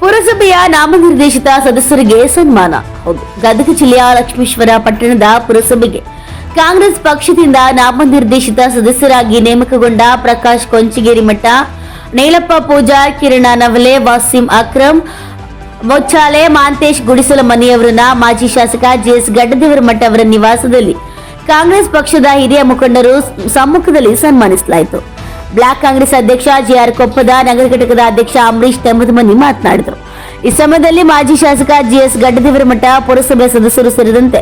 ಪುರಸಭೆಯ ನಾಮನಿರ್ದೇಶಿತ ಸದಸ್ಯರಿಗೆ ಸನ್ಮಾನ. ಹೌದು, ಗದಗ ಜಿಲ್ಲೆಯ ಲಕ್ಷ್ಮೀಶ್ವರ ಪಟ್ಟಣದ ಪುರಸಭೆಗೆ ಕಾಂಗ್ರೆಸ್ ಪಕ್ಷದಿಂದ ನಾಮನಿರ್ದೇಶಿತ ಸದಸ್ಯರಾಗಿ ನೇಮಕಗೊಂಡ ಪ್ರಕಾಶ್ ಕೊಂಚಿಗೇರಿ ಮಠ, ನೇಲಪ್ಪ ಪೂಜಾರ್ ಕಿರಣ ನವಲೆ, ವಾಸಿಂ ಅಕ್ರಮ್ ಮೊಚ್ಚಾಲೆ ಮಾಂತೇಶ್ ಗುಡಿಸಲ ಮನೆಯವರನ್ನ ಮಾಜಿ ಶಾಸಕ ಜೆಎಸ್ ಗಡ್ಡದೇವರ ಮಠ ಅವರ ನಿವಾಸದಲ್ಲಿ ಕಾಂಗ್ರೆಸ್ ಪಕ್ಷದ ಹಿರಿಯ ಮುಖಂಡರು ಸಮ್ಮುಖದಲ್ಲಿ ಸನ್ಮಾನಿಸಲಾಯಿತು. ಬ್ಲಾಕ್ ಕಾಂಗ್ರೆಸ್ ಅಧ್ಯಕ್ಷ ಜೆಆರ್ ಕೊಪ್ಪದ ನಗರ ಘಟಕದ ಅಧ್ಯಕ್ಷ ಅಂಬರೀಷ್ ತೆಮ್ಮದಮನಿ ಮಾತನಾಡಿದರು. ಈ ಸಮಯದಲ್ಲಿ ಮಾಜಿ ಶಾಸಕ ಜಿಎಸ್ ಗಡ್ಡದೇವರ ಮಠ ಪುರಸಭೆ ಸದಸ್ಯರು ಸೇರಿದಂತೆ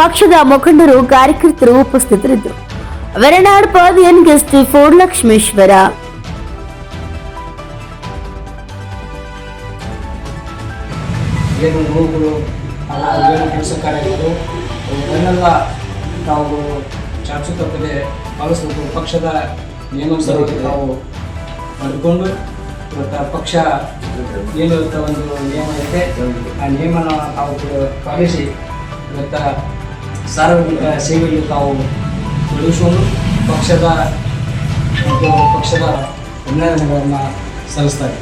ಪಕ್ಷದ ಮುಖಂಡರು ಕಾರ್ಯಕರ್ತರು ಉಪಸ್ಥಿತರಿದ್ದರು. ವೆರನಾಡ್ ಪಾದಿಯನ್ ಗೆಸ್ಟ್ ಫೋರ್ ಲಕ್ಷ್ಮೇಶ್ವರ ಏನು ನೋವುಗಳು ಏನು ನಾವು ಚಾಚು ತಪ್ಪದೆ ಪಾಲಿಸಬೇಕು. ಪಕ್ಷದ ನಿಯಮಾನುಸಾರವಾಗಿ ನಾವು ಪಡ್ಕೊಂಡು ಇವತ್ತು ಪಕ್ಷ ಏನು ಇವತ್ತು ಒಂದು ನಿಯಮ ಐತೆ ಆ ನಿಯಮನ ತಾವು ಪಾಲಿಸಿ ಇವತ್ತು ಸಾರ್ವಜನಿಕ ಸೇವೆಯಲ್ಲಿ ತಾವು ತೊಡಗಿಸಿಕೊಂಡು ಪಕ್ಷದ ಮತ್ತು ಪಕ್ಷದ ಅಭಿನಂದನೆಗಳನ್ನು ಸಲ್ಲಿಸ್ತಾರೆ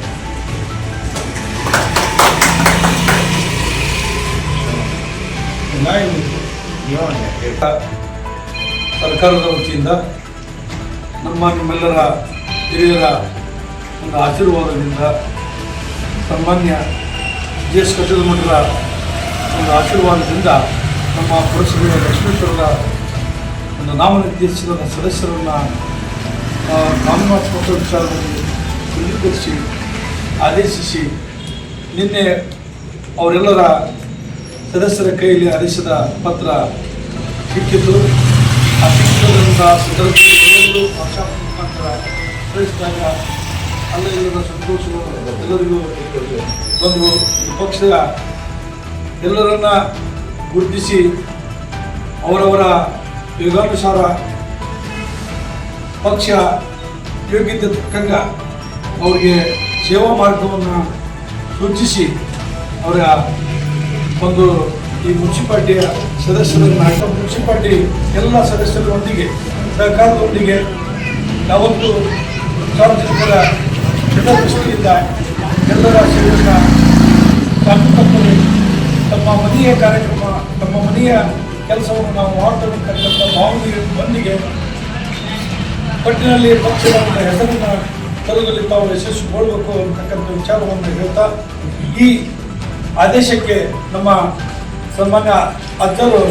ಸರ್ಕಾರದ ವತಿಯಿಂದ ನಮ್ಮ ನಿಮ್ಮೆಲ್ಲರ ಹಿರಿಯರ ಒಂದು ಆಶೀರ್ವಾದದಿಂದ ಸಾಮಾನ್ಯ ಜಿ ಎಸ್ ಮಠದ ಒಂದು ಆಶೀರ್ವಾದದಿಂದ ನಮ್ಮ ಪುರಸಭೆಯ ಲಕ್ಷ್ಮೇಶ್ವರದ ಒಂದು ನಾಮನಿರ್ದೇಶನದ ಸದಸ್ಯರನ್ನು ಕಾನೂನಾತ್ಮಕ ವಿಚಾರದಲ್ಲಿ ದೃಢೀಕರಿಸಿ ಆದೇಶಿಸಿ, ನಿನ್ನೆ ಅವರೆಲ್ಲರ ಸದಸ್ಯರ ಕೈಯಲ್ಲಿ ಆದೇಶದ ಪತ್ರ ಸಿಕ್ಕಿತ್ತು. ಆ ಸಿಕ್ಕಿದಂಥ ಸಂದರ್ಭದಲ್ಲಿ ಕಳಿಸಿದಾಗ ಅಲ್ಲೆಲ್ಲರ ಸಂತೋಷಗಳು ಎಲ್ಲರಿಗೂ ಬಂದು ಈ ಪಕ್ಷದ ಎಲ್ಲರನ್ನ ಗುರುತಿಸಿ ಅವರವರ ಯೋಗಾನುಸಾರ ಪಕ್ಷ ಯೋಗ್ಯತೆ ತಕ್ಕಂಗ ಅವರಿಗೆ ಸೇವಾ ಮಾರ್ಗವನ್ನು ಸೂಚಿಸಿ ಅವರ ಒಂದು ಈ ಮುನ್ಸಿಪಾಲ್ಟಿಯ ಸದಸ್ಯರನ್ನು ಮುನ್ಸಿಪಾಲ್ಟಿ ಎಲ್ಲ ಸದಸ್ಯರೊಂದಿಗೆ ಸಹಕಾರದೊಂದಿಗೆ ಯಾವತ್ತು ಸಾರ್ವಜನಿಕರ ಹಿತದೃಷ್ಟಿಯಿಂದ ಎಲ್ಲರ ಸೇವೆಯನ್ನು ಸಾಕು ತಪ್ಪದೆ ತಮ್ಮ ಮನೆಯ ಕಾರ್ಯಕ್ರಮ, ತಮ್ಮ ಮನೆಯ ಕೆಲಸವನ್ನು ನಾವು ಮಾಡತಕ್ಕಂಥ ಭಾವನೆಯೊಂದಿಗೆ ಒಟ್ಟಿನಲ್ಲಿ ಪಕ್ಷದ ಒಂದು ಹೆಸರನ್ನು ತರುವಲ್ಲಿ ತಾವು ಯಶಸ್ಸುಗೊಳ್ಬೇಕು ಅಂತಕ್ಕಂಥ ವಿಚಾರವನ್ನು ಹೇಳ್ತಾ ಈ ಆದೇಶಕ್ಕೆ ನಮ್ಮ ಸನ್ಮಾನ್ಯ ಅಧ್ಯರು